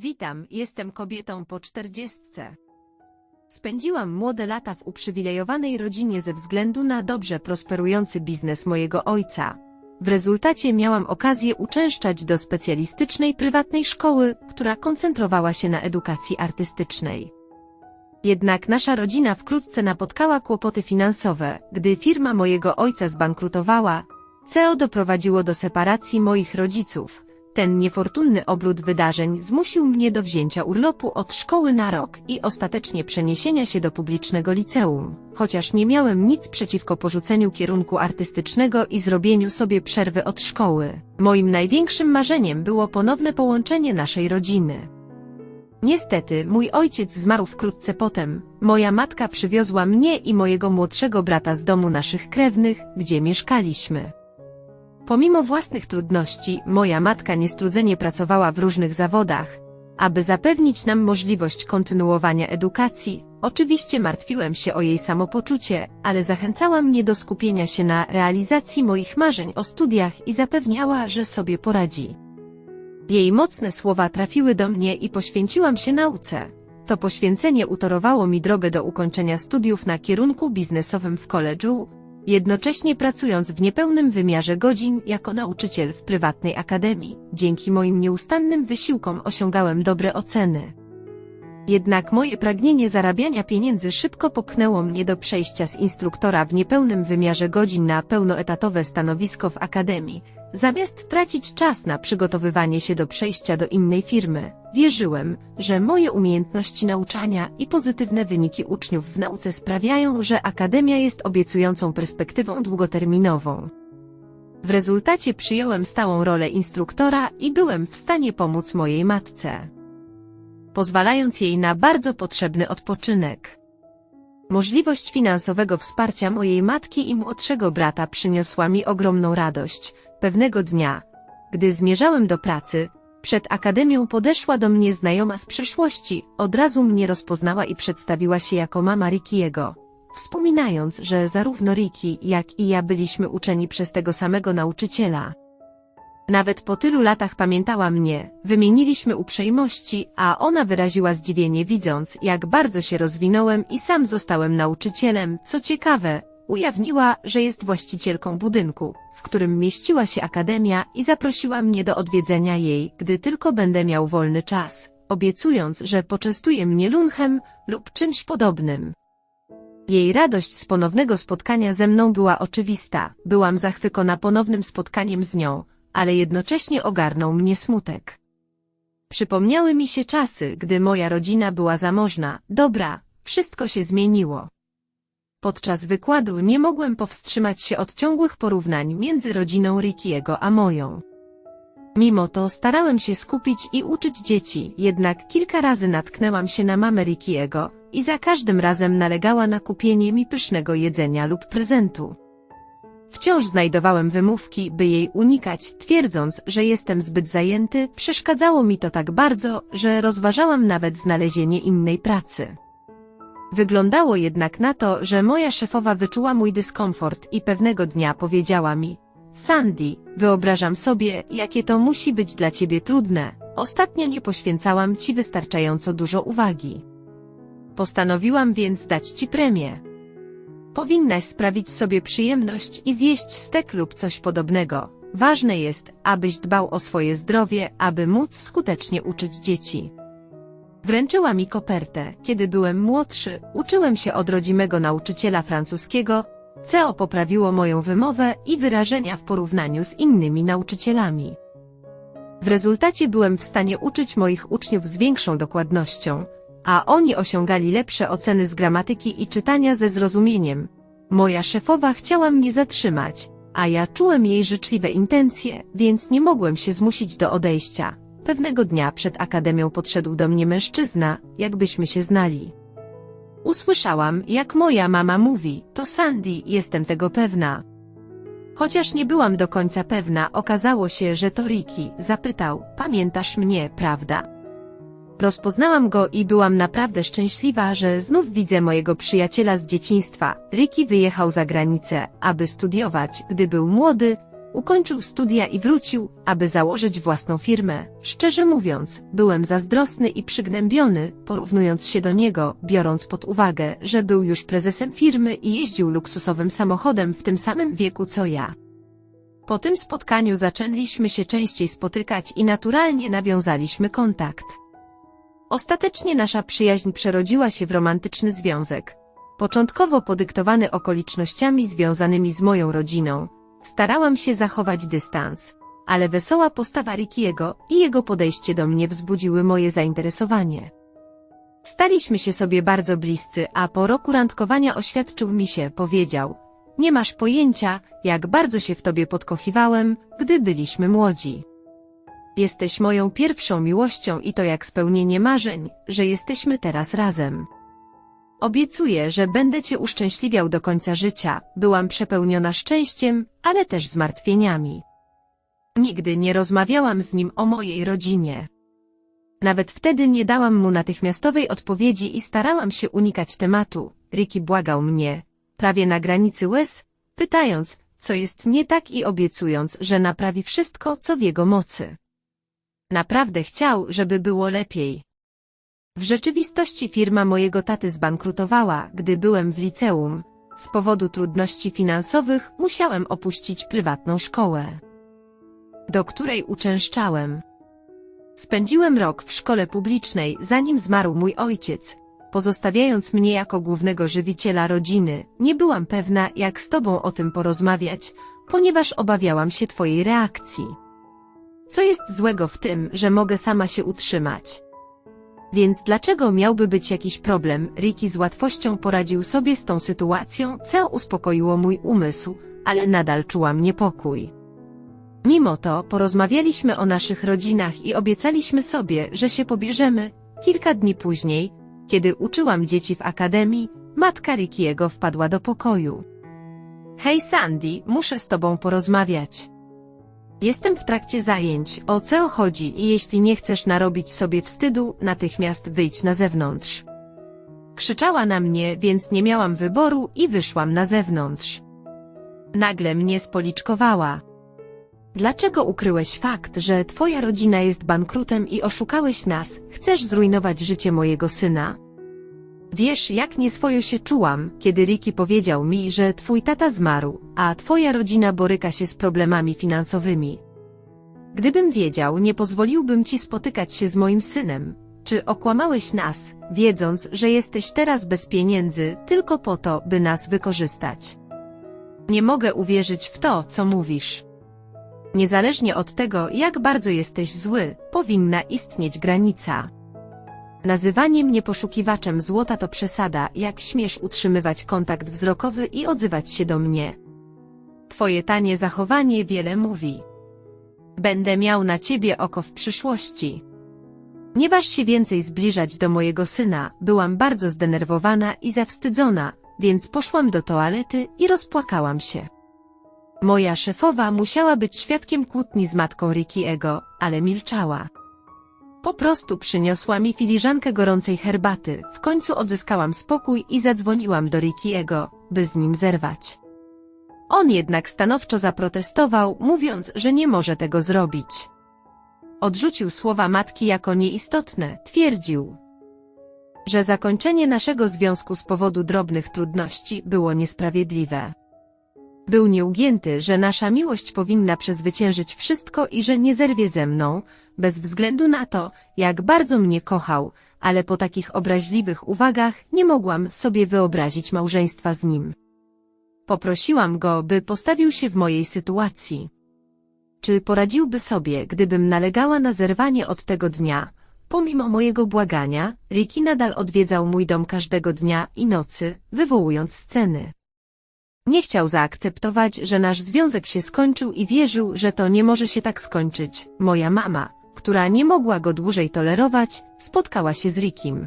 Witam, jestem kobietą po czterdziestce. Spędziłam młode lata w uprzywilejowanej rodzinie ze względu na dobrze prosperujący biznes mojego ojca. W rezultacie miałam okazję uczęszczać do specjalistycznej prywatnej szkoły, która koncentrowała się na edukacji artystycznej. Jednak nasza rodzina wkrótce napotkała kłopoty finansowe, gdy firma mojego ojca zbankrutowała. CEO doprowadziło do separacji moich rodziców. Ten niefortunny obrót wydarzeń zmusił mnie do wzięcia urlopu od szkoły na rok i ostatecznie przeniesienia się do publicznego liceum, chociaż nie miałem nic przeciwko porzuceniu kierunku artystycznego i zrobieniu sobie przerwy od szkoły. Moim największym marzeniem było ponowne połączenie naszej rodziny. Niestety, mój ojciec zmarł wkrótce potem. Moja matka przywiozła mnie i mojego młodszego brata z domu naszych krewnych, gdzie mieszkaliśmy. Pomimo własnych trudności, moja matka niestrudzenie pracowała w różnych zawodach. Aby zapewnić nam możliwość kontynuowania edukacji, oczywiście martwiłem się o jej samopoczucie, ale zachęcała mnie do skupienia się na realizacji moich marzeń o studiach i zapewniała, że sobie poradzi. Jej mocne słowa trafiły do mnie i poświęciłam się nauce. To poświęcenie utorowało mi drogę do ukończenia studiów na kierunku biznesowym w koledżu, jednocześnie pracując w niepełnym wymiarze godzin jako nauczyciel w prywatnej akademii. Dzięki moim nieustannym wysiłkom osiągałem dobre oceny. Jednak moje pragnienie zarabiania pieniędzy szybko popchnęło mnie do przejścia z instruktora w niepełnym wymiarze godzin na pełnoetatowe stanowisko w akademii. Zamiast tracić czas na przygotowywanie się do przejścia do innej firmy, wierzyłem, że moje umiejętności nauczania i pozytywne wyniki uczniów w nauce sprawiają, że akademia jest obiecującą perspektywą długoterminową. W rezultacie przyjąłem stałą rolę instruktora i byłem w stanie pomóc mojej matce pozwalając jej na bardzo potrzebny odpoczynek. Możliwość finansowego wsparcia mojej matki i młodszego brata przyniosła mi ogromną radość. Pewnego dnia, gdy zmierzałem do pracy, przed akademią podeszła do mnie znajoma z przeszłości, od razu mnie rozpoznała i przedstawiła się jako mama Rickiego. Wspominając, że zarówno Ricky, jak i ja byliśmy uczeni przez tego samego nauczyciela. Nawet po tylu latach pamiętała mnie, wymieniliśmy uprzejmości, a ona wyraziła zdziwienie widząc, jak bardzo się rozwinąłem i sam zostałem nauczycielem. Co ciekawe, ujawniła, że jest właścicielką budynku, w którym mieściła się akademia i zaprosiła mnie do odwiedzenia jej, gdy tylko będę miał wolny czas, obiecując, że poczęstuje mnie lunchem lub czymś podobnym. Jej radość z ponownego spotkania ze mną była oczywista, byłam zachwycona ponownym spotkaniem z nią, ale jednocześnie ogarnął mnie smutek. Przypomniały mi się czasy, gdy moja rodzina była zamożna, dobra, wszystko się zmieniło. Podczas wykładu nie mogłem powstrzymać się od ciągłych porównań między rodziną Rickiego a moją. Mimo to starałem się skupić i uczyć dzieci, jednak kilka razy natknęłam się na mamę Rickiego i za każdym razem nalegała na kupienie mi pysznego jedzenia lub prezentu. Wciąż znajdowałem wymówki, by jej unikać, twierdząc, że jestem zbyt zajęty, przeszkadzało mi to tak bardzo, że rozważałam nawet znalezienie innej pracy. Wyglądało jednak na to, że moja szefowa wyczuła mój dyskomfort i pewnego dnia powiedziała mi, Sandy, wyobrażam sobie, jakie to musi być dla ciebie trudne. Ostatnio nie poświęcałam ci wystarczająco dużo uwagi. Postanowiłam więc dać ci premię. Powinnaś sprawić sobie przyjemność i zjeść stek lub coś podobnego. Ważne jest, abyś dbał o swoje zdrowie, aby móc skutecznie uczyć dzieci. Wręczyła mi kopertę, kiedy byłem młodszy, uczyłem się od rodzimego nauczyciela francuskiego, CEO poprawiło moją wymowę i wyrażenia w porównaniu z innymi nauczycielami. W rezultacie byłem w stanie uczyć moich uczniów z większą dokładnością, a oni osiągali lepsze oceny z gramatyki i czytania ze zrozumieniem. Moja szefowa chciała mnie zatrzymać, a ja czułem jej życzliwe intencje, więc nie mogłem się zmusić do odejścia. Pewnego dnia przed akademią podszedł do mnie mężczyzna, jakbyśmy się znali. Usłyszałam, jak moja mama mówi, to Sandy, jestem tego pewna. Chociaż nie byłam do końca pewna, okazało się, że to Ricky, zapytał, pamiętasz mnie, prawda? Rozpoznałam go i byłam naprawdę szczęśliwa, że znów widzę mojego przyjaciela z dzieciństwa. Ricky wyjechał za granicę, aby studiować, gdy był młody. ukończył studia i wrócił, aby założyć własną firmę. Szczerze mówiąc, byłem zazdrosny i przygnębiony, porównując się do niego, biorąc pod uwagę, że był już prezesem firmy i jeździł luksusowym samochodem w tym samym wieku co ja. Po tym spotkaniu zaczęliśmy się częściej spotykać i naturalnie nawiązaliśmy kontakt. Ostatecznie nasza przyjaźń przerodziła się w romantyczny związek. Początkowo podyktowany okolicznościami związanymi z moją rodziną, starałam się zachować dystans, ale wesoła postawa Rickiego i jego podejście do mnie wzbudziły moje zainteresowanie. Staliśmy się sobie bardzo bliscy, a po roku randkowania oświadczył mi się, powiedział, nie masz pojęcia, jak bardzo się w tobie podkochiwałem, gdy byliśmy młodzi. Jesteś moją pierwszą miłością i to jak spełnienie marzeń, że jesteśmy teraz razem. Obiecuję, że będę cię uszczęśliwiał do końca życia. Byłam przepełniona szczęściem, ale też zmartwieniami. Nigdy nie rozmawiałam z nim o mojej rodzinie. Nawet wtedy nie dałam mu natychmiastowej odpowiedzi i starałam się unikać tematu. Ricky błagał mnie, prawie na granicy łez, pytając, co jest nie tak i obiecując, że naprawi wszystko, co w jego mocy. Naprawdę chciał, żeby było lepiej. W rzeczywistości firma mojego taty zbankrutowała, gdy byłem w liceum. Z powodu trudności finansowych musiałem opuścić prywatną szkołę, do której uczęszczałem. Spędziłem rok w szkole publicznej, zanim zmarł mój ojciec, pozostawiając mnie jako głównego żywiciela rodziny. Nie byłam pewna, jak z tobą o tym porozmawiać, ponieważ obawiałam się twojej reakcji. Co jest złego w tym, że mogę sama się utrzymać? Więc dlaczego miałby być jakiś problem? Ricky z łatwością poradził sobie z tą sytuacją, co uspokoiło mój umysł, ale nadal czułam niepokój. Mimo to porozmawialiśmy o naszych rodzinach i obiecaliśmy sobie, że się pobierzemy. Kilka dni później, kiedy uczyłam dzieci w akademii, matka Rickiego wpadła do pokoju. Hej Sandy, muszę z tobą porozmawiać. Jestem w trakcie zajęć, o co chodzi i jeśli nie chcesz narobić sobie wstydu, natychmiast wyjdź na zewnątrz. Krzyczała na mnie, więc nie miałam wyboru i wyszłam na zewnątrz. Nagle mnie spoliczkowała. Dlaczego ukryłeś fakt, że twoja rodzina jest bankrutem i oszukałeś nas? Chcesz zrujnować życie mojego syna? Wiesz, jak nieswojo się czułam, kiedy Ricky powiedział mi, że twój tata zmarł, a twoja rodzina boryka się z problemami finansowymi. Gdybym wiedział, nie pozwoliłbym ci spotykać się z moim synem. Czy okłamałeś nas, wiedząc, że jesteś teraz bez pieniędzy, tylko po to, by nas wykorzystać? Nie mogę uwierzyć w to, co mówisz. Niezależnie od tego, jak bardzo jesteś zły, powinna istnieć granica. Nazywanie mnie poszukiwaczem złota to przesada, jak śmiesz utrzymywać kontakt wzrokowy i odzywać się do mnie. Twoje tanie zachowanie wiele mówi. Będę miał na ciebie oko w przyszłości. Nie waż się więcej zbliżać do mojego syna, byłam bardzo zdenerwowana i zawstydzona, więc poszłam do toalety i rozpłakałam się. Moja szefowa musiała być świadkiem kłótni z matką Rickiego, ale milczała. Po prostu przyniosła mi filiżankę gorącej herbaty, w końcu odzyskałam spokój i zadzwoniłam do Rickiego, by z nim zerwać. On jednak stanowczo zaprotestował, mówiąc, że nie może tego zrobić. Odrzucił słowa matki jako nieistotne, twierdził, że zakończenie naszego związku z powodu drobnych trudności było niesprawiedliwe. Był nieugięty, że nasza miłość powinna przezwyciężyć wszystko i że nie zerwie ze mną, bez względu na to, jak bardzo mnie kochał, ale po takich obraźliwych uwagach nie mogłam sobie wyobrazić małżeństwa z nim. Poprosiłam go, by postawił się w mojej sytuacji. Czy poradziłby sobie, gdybym nalegała na zerwanie od tego dnia? Pomimo mojego błagania, Ricky nadal odwiedzał mój dom każdego dnia i nocy, wywołując sceny. Nie chciał zaakceptować, że nasz związek się skończył i wierzył, że to nie może się tak skończyć. Moja mama, która nie mogła go dłużej tolerować, spotkała się z Rikim.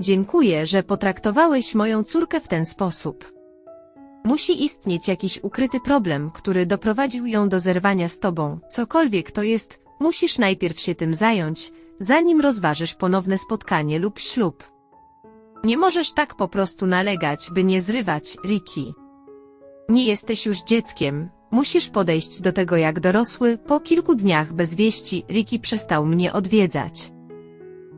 Dziękuję, że potraktowałeś moją córkę w ten sposób. Musi istnieć jakiś ukryty problem, który doprowadził ją do zerwania z tobą. Cokolwiek to jest, musisz najpierw się tym zająć, zanim rozważysz ponowne spotkanie lub ślub. Nie możesz tak po prostu nalegać, by nie zrywać, Ricky. Nie jesteś już dzieckiem, Musisz podejść do tego jak dorosły. Po kilku dniach bez wieści, Ricky przestał mnie odwiedzać.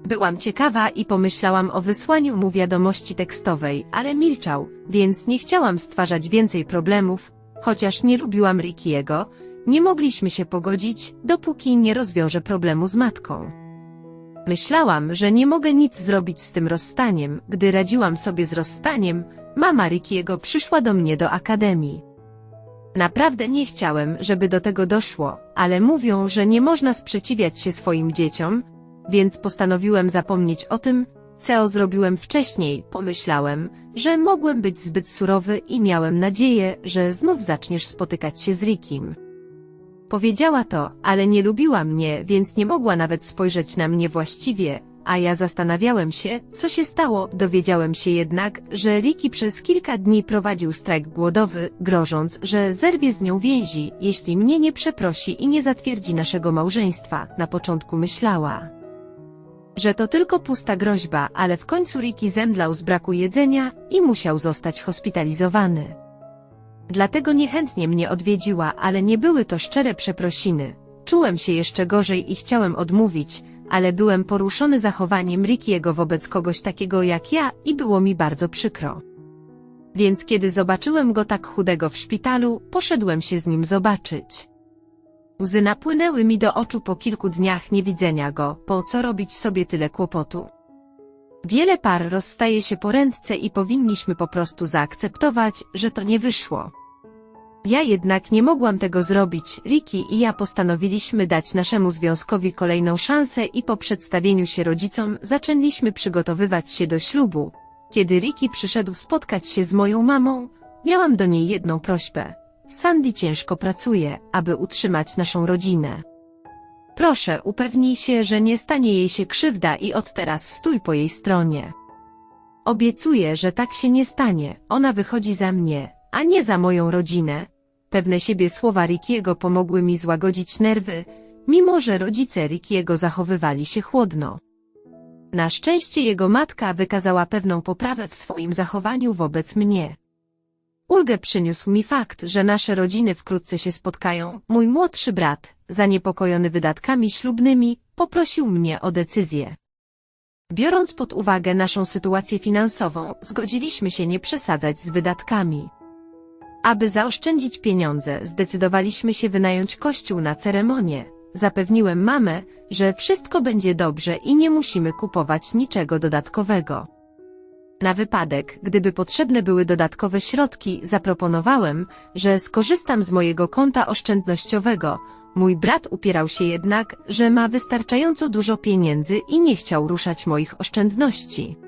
Byłam ciekawa i pomyślałam o wysłaniu mu wiadomości tekstowej, ale milczał, więc nie chciałam stwarzać więcej problemów, chociaż nie lubiłam Rickiego, nie mogliśmy się pogodzić, dopóki nie rozwiążę problemu z matką. Myślałam, że nie mogę nic zrobić z tym rozstaniem. Gdy radziłam sobie z rozstaniem, mama Rickiego przyszła do mnie do akademii. Naprawdę nie chciałem, żeby do tego doszło, ale mówią, że nie można sprzeciwiać się swoim dzieciom, więc postanowiłem zapomnieć o tym, co zrobiłem wcześniej. Pomyślałem, że mogłem być zbyt surowy i miałem nadzieję, że znów zaczniesz spotykać się z Rickim. Powiedziała to, ale nie lubiła mnie, więc nie mogła nawet spojrzeć na mnie właściwie, a ja zastanawiałem się, co się stało. Dowiedziałem się jednak, że Ricky przez kilka dni prowadził strajk głodowy, grożąc, że zerwie z nią więzi, jeśli mnie nie przeprosi i nie zatwierdzi naszego małżeństwa. Na początku myślała, że to tylko pusta groźba, ale w końcu Ricky zemdlał z braku jedzenia i musiał zostać hospitalizowany. Dlatego niechętnie mnie odwiedziła, ale nie były to szczere przeprosiny. Czułem się jeszcze gorzej i chciałem odmówić, ale byłem poruszony zachowaniem Rickiego wobec kogoś takiego jak ja i było mi bardzo przykro. Więc kiedy zobaczyłem go tak chudego w szpitalu, poszedłem się z nim zobaczyć. Łzy napłynęły mi do oczu po kilku dniach niewidzenia go, po co robić sobie tyle kłopotu. Wiele par rozstaje się po ręce i powinniśmy po prostu zaakceptować, że to nie wyszło. Ja jednak nie mogłam tego zrobić. Ricky i ja postanowiliśmy dać naszemu związkowi kolejną szansę i po przedstawieniu się rodzicom zaczęliśmy przygotowywać się do ślubu. Kiedy Ricky przyszedł spotkać się z moją mamą, miałam do niej jedną prośbę. Sandy ciężko pracuje, aby utrzymać naszą rodzinę. Proszę, upewnij się, że nie stanie jej się krzywda i od teraz stój po jej stronie. Obiecuję, że tak się nie stanie, ona wychodzi za mnie, a nie za moją rodzinę. Pewne siebie słowa Rickiego pomogły mi złagodzić nerwy, mimo że rodzice Rickiego zachowywali się chłodno. Na szczęście jego matka wykazała pewną poprawę w swoim zachowaniu wobec mnie. Ulgę przyniósł mi fakt, że nasze rodziny wkrótce się spotkają. Mój młodszy brat, zaniepokojony wydatkami ślubnymi, poprosił mnie o decyzję. Biorąc pod uwagę naszą sytuację finansową, zgodziliśmy się nie przesadzać z wydatkami. Aby zaoszczędzić pieniądze, zdecydowaliśmy się wynająć kościół na ceremonię. Zapewniłem mamę, że wszystko będzie dobrze i nie musimy kupować niczego dodatkowego. Na wypadek, gdyby potrzebne były dodatkowe środki, zaproponowałem, że skorzystam z mojego konta oszczędnościowego. Mój brat upierał się jednak, że ma wystarczająco dużo pieniędzy i nie chciał ruszać moich oszczędności.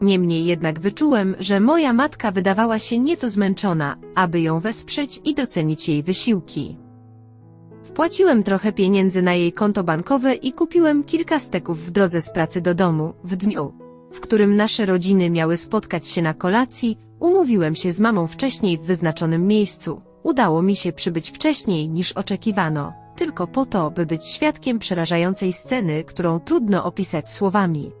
Niemniej jednak wyczułem, że moja matka wydawała się nieco zmęczona, aby ją wesprzeć i docenić jej wysiłki. Wpłaciłem trochę pieniędzy na jej konto bankowe i kupiłem kilka steków w drodze z pracy do domu, w dniu, w którym nasze rodziny miały spotkać się na kolacji, umówiłem się z mamą wcześniej w wyznaczonym miejscu. Udało mi się przybyć wcześniej niż oczekiwano, tylko po to, by być świadkiem przerażającej sceny, którą trudno opisać słowami.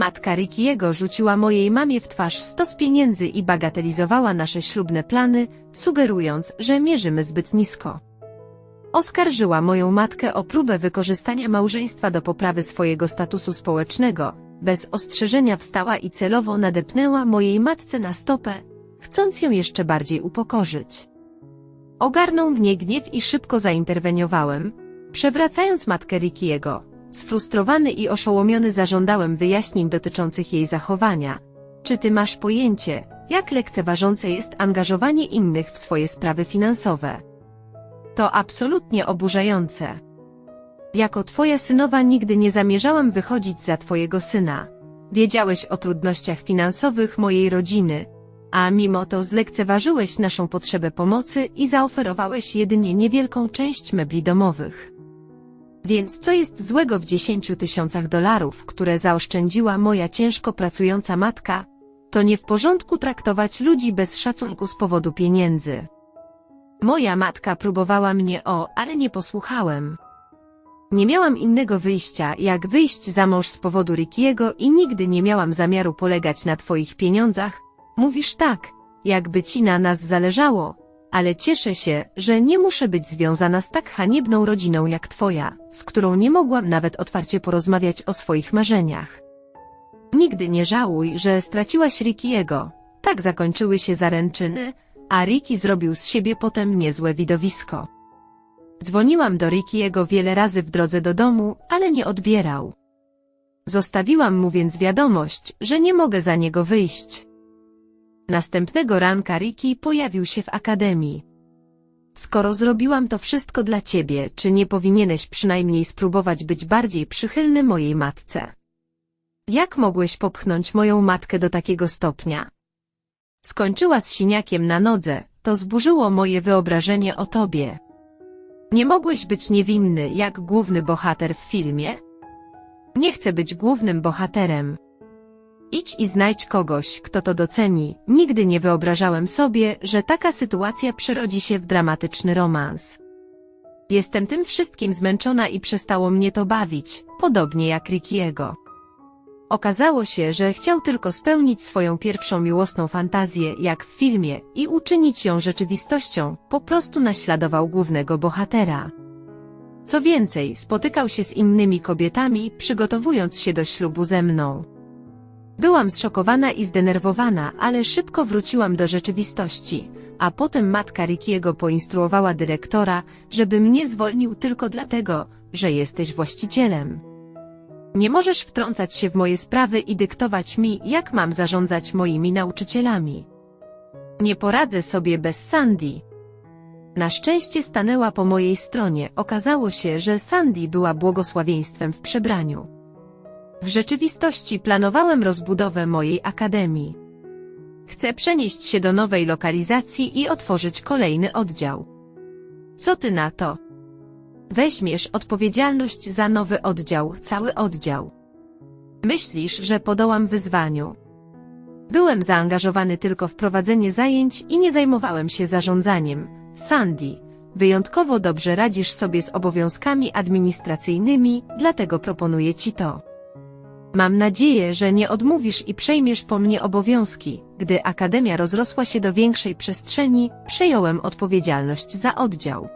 Matka Rickiego rzuciła mojej mamie w twarz stos pieniędzy i bagatelizowała nasze ślubne plany, sugerując, że mierzymy zbyt nisko. Oskarżyła moją matkę o próbę wykorzystania małżeństwa do poprawy swojego statusu społecznego, bez ostrzeżenia wstała i celowo nadepnęła mojej matce na stopę, chcąc ją jeszcze bardziej upokorzyć. Ogarnął mnie gniew i szybko zainterweniowałem, przewracając matkę Rickiego. Sfrustrowany i oszołomiony zażądałem wyjaśnień dotyczących jej zachowania. Czy ty masz pojęcie, jak lekceważące jest angażowanie innych w swoje sprawy finansowe? To absolutnie oburzające. Jako twoja synowa nigdy nie zamierzałam wychodzić za twojego syna. Wiedziałeś o trudnościach finansowych mojej rodziny, a mimo to zlekceważyłeś naszą potrzebę pomocy i zaoferowałeś jedynie niewielką część mebli domowych. Więc co jest złego w 10 tysiącach dolarów, które zaoszczędziła moja ciężko pracująca matka? To nie w porządku traktować ludzi bez szacunku z powodu pieniędzy. Moja matka próbowała mnie o, ale nie posłuchałem. Nie miałam innego wyjścia, jak wyjść za mąż z powodu Rickiego i nigdy nie miałam zamiaru polegać na twoich pieniądzach. Mówisz tak, jakby ci na nas zależało. Ale cieszę się, że nie muszę być związana z tak haniebną rodziną jak twoja, z którą nie mogłam nawet otwarcie porozmawiać o swoich marzeniach. Nigdy nie żałuj, że straciłaś Rickiego. Tak zakończyły się zaręczyny, a Ricky zrobił z siebie potem niezłe widowisko. Dzwoniłam do Rickiego wiele razy w drodze do domu, ale nie odbierał. Zostawiłam mu więc wiadomość, że nie mogę za niego wyjść. Następnego ranka Ricky pojawił się w akademii. Skoro zrobiłam to wszystko dla ciebie, czy nie powinieneś przynajmniej spróbować być bardziej przychylny mojej matce? Jak mogłeś popchnąć moją matkę do takiego stopnia? Skończyła z siniakiem na nodze, to zburzyło moje wyobrażenie o tobie. Nie mogłeś być niewinny jak główny bohater w filmie? Nie chcę być głównym bohaterem. Idź i znajdź kogoś, kto to doceni. Nigdy nie wyobrażałem sobie, że taka sytuacja przerodzi się w dramatyczny romans. Jestem tym wszystkim zmęczona i przestało mnie to bawić, podobnie jak Rickiego. Okazało się, że chciał tylko spełnić swoją pierwszą miłosną fantazję, jak w filmie, i uczynić ją rzeczywistością, po prostu naśladował głównego bohatera. Co więcej, spotykał się z innymi kobietami, przygotowując się do ślubu ze mną. Byłam zszokowana i zdenerwowana, ale szybko wróciłam do rzeczywistości, a potem matka Rickiego poinstruowała dyrektora, żeby mnie zwolnił tylko dlatego, że jesteś właścicielem. Nie możesz wtrącać się w moje sprawy i dyktować mi, jak mam zarządzać moimi nauczycielami. Nie poradzę sobie bez Sandy. Na szczęście stanęła po mojej stronie, okazało się, że Sandy była błogosławieństwem w przebraniu. W rzeczywistości planowałem rozbudowę mojej akademii. Chcę przenieść się do nowej lokalizacji i otworzyć kolejny oddział. Co ty na to? Weźmiesz odpowiedzialność za nowy oddział, cały oddział. Myślisz, że podołam wyzwaniu. Byłem zaangażowany tylko w prowadzenie zajęć i nie zajmowałem się zarządzaniem. Sandy, wyjątkowo dobrze radzisz sobie z obowiązkami administracyjnymi, dlatego proponuję ci to. Mam nadzieję, że nie odmówisz i przejmiesz po mnie obowiązki. Gdy akademia rozrosła się do większej przestrzeni, przejąłem odpowiedzialność za oddział.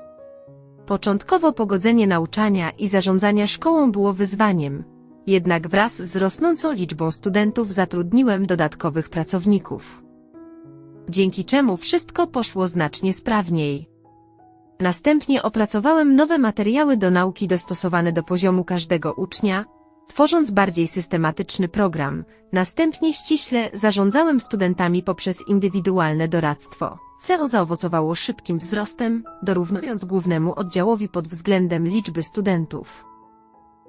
Początkowo pogodzenie nauczania i zarządzania szkołą było wyzwaniem. Jednak wraz z rosnącą liczbą studentów zatrudniłem dodatkowych pracowników. Dzięki czemu wszystko poszło znacznie sprawniej. Następnie opracowałem nowe materiały do nauki dostosowane do poziomu każdego ucznia, tworząc bardziej systematyczny program. Następnie ściśle zarządzałem studentami poprzez indywidualne doradztwo. CO zaowocowało szybkim wzrostem, dorównując głównemu oddziałowi pod względem liczby studentów.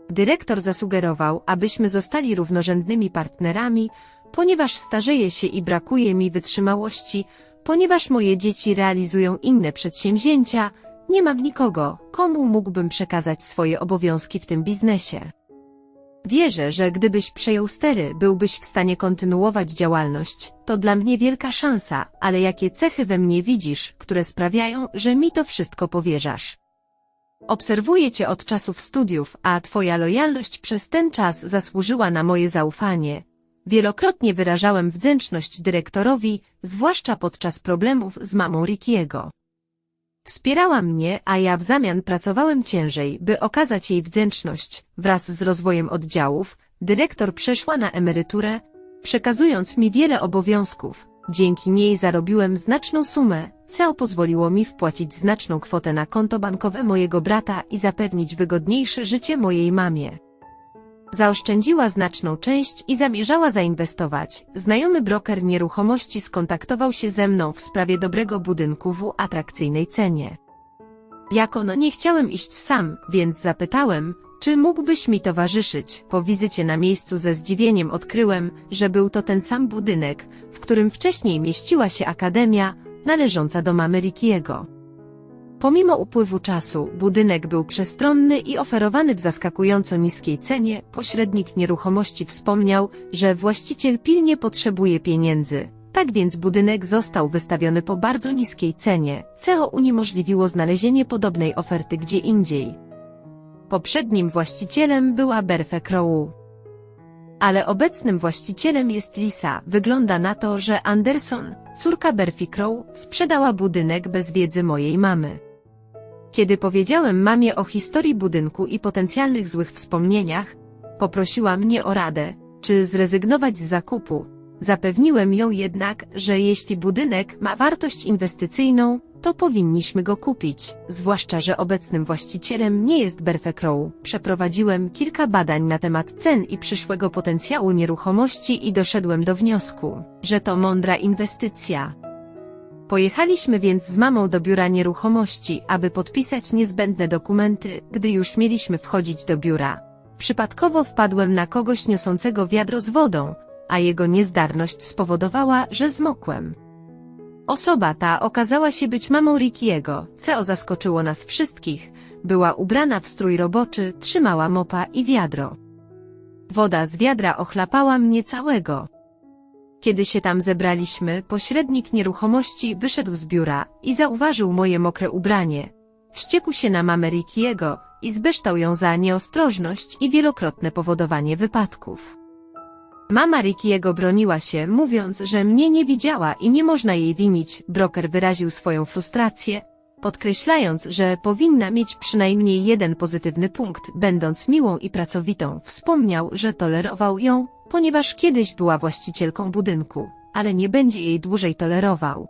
Dyrektor zasugerował, abyśmy zostali równorzędnymi partnerami, ponieważ starzeję się i brakuje mi wytrzymałości, ponieważ moje dzieci realizują inne przedsięwzięcia, nie mam nikogo, komu mógłbym przekazać swoje obowiązki w tym biznesie. Wierzę, że gdybyś przejął stery, byłbyś w stanie kontynuować działalność. To dla mnie wielka szansa, ale jakie cechy we mnie widzisz, które sprawiają, że mi to wszystko powierzasz? Obserwuję cię od czasów studiów, a twoja lojalność przez ten czas zasłużyła na moje zaufanie. Wielokrotnie wyrażałem wdzięczność dyrektorowi, zwłaszcza podczas problemów z mamą Rickiego. Wspierała mnie, a ja w zamian pracowałem ciężej, by okazać jej wdzięczność. Wraz z rozwojem oddziałów, dyrektor przeszła na emeryturę, przekazując mi wiele obowiązków. Dzięki niej zarobiłem znaczną sumę, co pozwoliło mi wpłacić znaczną kwotę na konto bankowe mojego brata i zapewnić wygodniejsze życie mojej mamie. Zaoszczędziła znaczną część i zamierzała zainwestować. Znajomy broker nieruchomości skontaktował się ze mną w sprawie dobrego budynku w atrakcyjnej cenie. Jako no nie chciałem iść sam, więc zapytałem, czy mógłbyś mi towarzyszyć? Po wizycie na miejscu ze zdziwieniem odkryłem, że był to ten sam budynek, w którym wcześniej mieściła się akademia, należąca do mamy Rickiego. Pomimo upływu czasu, budynek był przestronny i oferowany w zaskakująco niskiej cenie. Pośrednik nieruchomości wspomniał, że właściciel pilnie potrzebuje pieniędzy. Tak więc budynek został wystawiony po bardzo niskiej cenie, co uniemożliwiło znalezienie podobnej oferty gdzie indziej. Poprzednim właścicielem była Berfe Crow. Ale obecnym właścicielem jest Lisa. Wygląda na to, że Anderson, córka Berfi Crow, sprzedała budynek bez wiedzy mojej mamy. Kiedy powiedziałem mamie o historii budynku i potencjalnych złych wspomnieniach, poprosiła mnie o radę, czy zrezygnować z zakupu. Zapewniłem ją jednak, że jeśli budynek ma wartość inwestycyjną, to powinniśmy go kupić, zwłaszcza, że obecnym właścicielem nie jest Berfe Crow. Przeprowadziłem kilka badań na temat cen i przyszłego potencjału nieruchomości i doszedłem do wniosku, że to mądra inwestycja. Pojechaliśmy więc z mamą do biura nieruchomości, aby podpisać niezbędne dokumenty, gdy już mieliśmy wchodzić do biura. Przypadkowo wpadłem na kogoś niosącego wiadro z wodą, a jego niezdarność spowodowała, że zmokłem. Osoba ta okazała się być mamą Rickiego, co zaskoczyło nas wszystkich. Była ubrana w strój roboczy, trzymała mopa i wiadro. Woda z wiadra ochlapała mnie całego. Kiedy się tam zebraliśmy, pośrednik nieruchomości wyszedł z biura i zauważył moje mokre ubranie. Wściekł się na mamę Rickiego i zbeształ ją za nieostrożność i wielokrotne powodowanie wypadków. Mama Rickiego broniła się, mówiąc, że mnie nie widziała i nie można jej winić. Broker wyraził swoją frustrację, podkreślając, że powinna mieć przynajmniej jeden pozytywny punkt, będąc miłą i pracowitą. Wspomniał, że tolerował ją, ponieważ kiedyś była właścicielką budynku, ale nie będzie jej dłużej tolerował.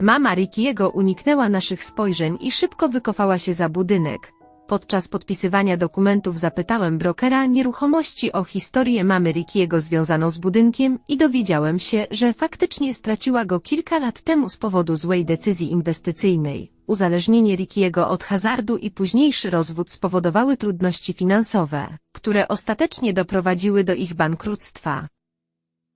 Mama Rickiego uniknęła naszych spojrzeń i szybko wykofała się za budynek. Podczas podpisywania dokumentów zapytałem brokera nieruchomości o historię mamy Rickiego związaną z budynkiem i dowiedziałem się, że faktycznie straciła go kilka lat temu z powodu złej decyzji inwestycyjnej. Uzależnienie Rickiego od hazardu i późniejszy rozwód spowodowały trudności finansowe, które ostatecznie doprowadziły do ich bankructwa.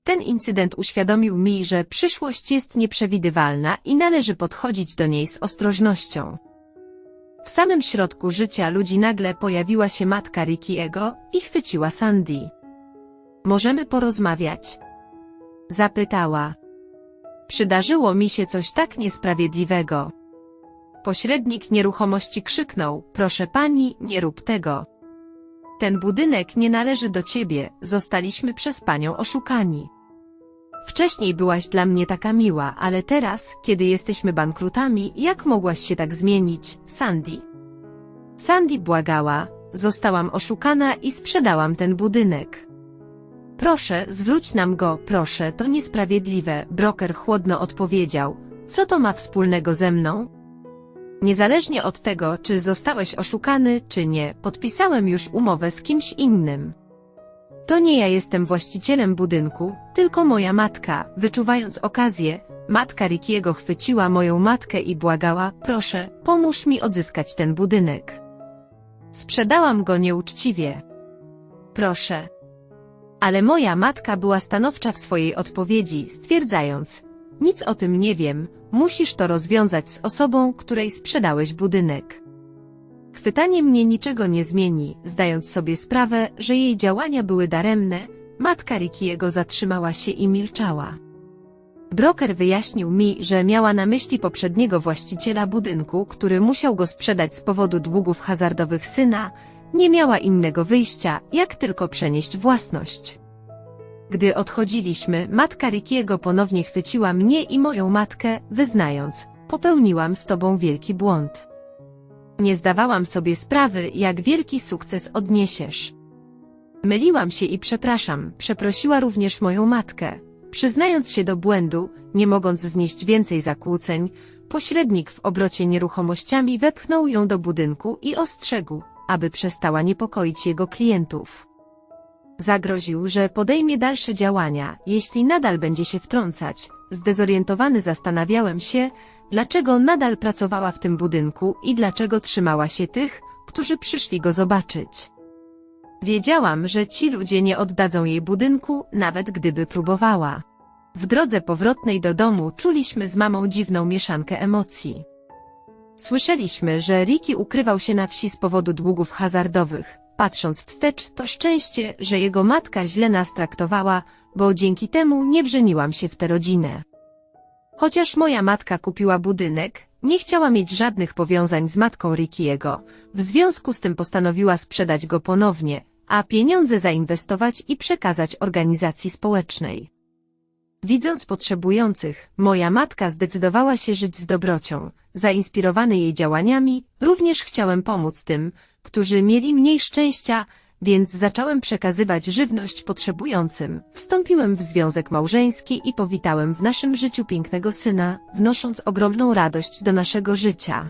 Ten incydent uświadomił mi, że przyszłość jest nieprzewidywalna i należy podchodzić do niej z ostrożnością. W samym środku życia ludzi nagle pojawiła się matka Rickiego i chwyciła Sandy. Możemy porozmawiać? Zapytała. Przydarzyło mi się coś tak niesprawiedliwego. Pośrednik nieruchomości krzyknął, proszę pani, nie rób tego. Ten budynek nie należy do ciebie, zostaliśmy przez panią oszukani. Wcześniej byłaś dla mnie taka miła, ale teraz, kiedy jesteśmy bankrutami, jak mogłaś się tak zmienić, Sandy? Sandy błagała, zostałam oszukana i sprzedałam ten budynek. Proszę, zwróć nam go, proszę, to niesprawiedliwe, broker chłodno odpowiedział. Co to ma wspólnego ze mną? Niezależnie od tego, czy zostałeś oszukany, czy nie, podpisałem już umowę z kimś innym. To nie ja jestem właścicielem budynku, tylko moja matka. Wyczuwając okazję, matka Rickiego chwyciła moją matkę i błagała, proszę, pomóż mi odzyskać ten budynek. Sprzedałam go nieuczciwie. Proszę. Ale moja matka była stanowcza w swojej odpowiedzi, stwierdzając, nic o tym nie wiem, musisz to rozwiązać z osobą, której sprzedałeś budynek. Chwytanie mnie niczego nie zmieni, zdając sobie sprawę, że jej działania były daremne, matka Rickiego zatrzymała się i milczała. Broker wyjaśnił mi, że miała na myśli poprzedniego właściciela budynku, który musiał go sprzedać z powodu długów hazardowych syna, nie miała innego wyjścia, jak tylko przenieść własność. Gdy odchodziliśmy, matka Rickiego ponownie chwyciła mnie i moją matkę, wyznając, popełniłam z tobą wielki błąd. Nie zdawałam sobie sprawy, jak wielki sukces odniesiesz. Myliłam się i przepraszam, przeprosiła również moją matkę. Przyznając się do błędu, nie mogąc znieść więcej zakłóceń, pośrednik w obrocie nieruchomościami wepchnął ją do budynku i ostrzegł, aby przestała niepokoić jego klientów. Zagroził, że podejmie dalsze działania, jeśli nadal będzie się wtrącać. Zdezorientowany zastanawiałem się, dlaczego nadal pracowała w tym budynku i dlaczego trzymała się tych, którzy przyszli go zobaczyć. Wiedziałam, że ci ludzie nie oddadzą jej budynku, nawet gdyby próbowała. W drodze powrotnej do domu czuliśmy z mamą dziwną mieszankę emocji. Słyszeliśmy, że Ricky ukrywał się na wsi z powodu długów hazardowych. Patrząc wstecz, to szczęście, że jego matka źle nas traktowała, bo dzięki temu nie wrzeniłam się w tę rodzinę. Chociaż moja matka kupiła budynek, nie chciała mieć żadnych powiązań z matką Rickiego. W związku z tym postanowiła sprzedać go ponownie, a pieniądze zainwestować i przekazać organizacji społecznej. Widząc potrzebujących, moja matka zdecydowała się żyć z dobrocią. Zainspirowany jej działaniami, również chciałem pomóc tym, którzy mieli mniej szczęścia, więc zacząłem przekazywać żywność potrzebującym. Wstąpiłem w związek małżeński i powitałem w naszym życiu pięknego syna, wnosząc ogromną radość do naszego życia.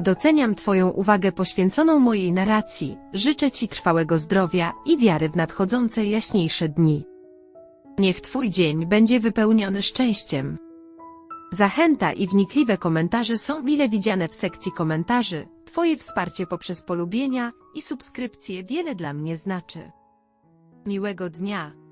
Doceniam Twoją uwagę poświęconą mojej narracji, życzę Ci trwałego zdrowia i wiary w nadchodzące jaśniejsze dni. Niech Twój dzień będzie wypełniony szczęściem. Zachęta i wnikliwe komentarze są mile widziane w sekcji komentarzy. Twoje wsparcie poprzez polubienia i subskrypcje wiele dla mnie znaczy. Miłego dnia.